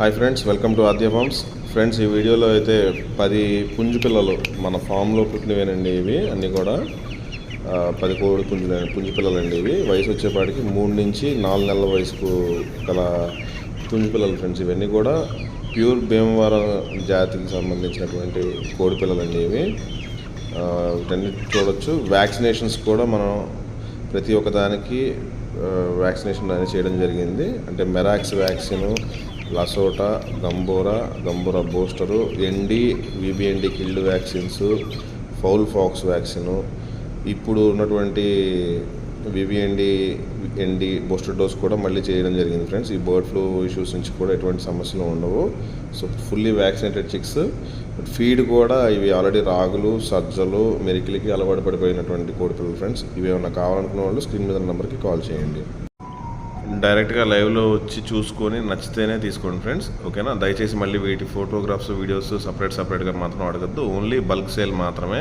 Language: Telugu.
Hi friends welcome to Aadya farms friends ఈ వీడియోలో అయితే పది పుంజు పిల్లలు మన ఫామ్లో పుట్టినవేనండి ఇవి. అన్నీ కూడా పది కోడి పుంజులు పుంజు పిల్లలండి ఇవి. వయసు వచ్చేపాటికి మూడు నుంచి నాలుగు నెలల వయసుకు గల పుంజు పిల్లలు ఫ్రెండ్స్ ఇవన్నీ కూడా ప్యూర్ భీమవరం జాతికి సంబంధించినటువంటి కోడి పిల్లలండి ఇవి. వీటన్నిటి చూడొచ్చు. వ్యాక్సినేషన్స్ కూడా మనం ప్రతి ఒక్కదానికి వ్యాక్సినేషన్ అనేది చేయడం జరిగింది. అంటే Marek's vaccine LaSota Gumboro Gumboro booster ND VBND killed vaccines fowl pox vaccine. ఇప్పుడు ఉన్నటువంటి విబిఎన్డి ఎన్డి బూస్టర్ డోస్ కూడా మళ్ళీ చేయడం జరిగింది ఫ్రెండ్స్. ఈ బర్డ్ ఫ్లూ ఇష్యూస్ నుంచి కూడా ఎటువంటి సమస్యలు ఉండవు. So fully vaccinated chicks. Feed కూడా ఇవి ఆల్రెడీ రాగులు సజ్జలు మెరికిలికి అలవాటు పడిపోయినటువంటి కోడిపిల్లలు ఫ్రెండ్స్. ఇవి ఏమైనా కావాలనుకున్న వాళ్ళు స్క్రీన్ మీద నెంబర్కి కాల్ చేయండి. డైరెక్ట్గా లైవ్లో వచ్చి చూసుకొని నచ్చితేనే తీసుకోండి ఫ్రెండ్స్. ఓకేనా? దయచేసి మళ్ళీ వీటి ఫోటోగ్రాఫ్స్ వీడియోస్ సపరేట్ సపరేట్గా మాత్రం అడగద్దు. ఓన్లీ బల్క్ సేల్ మాత్రమే.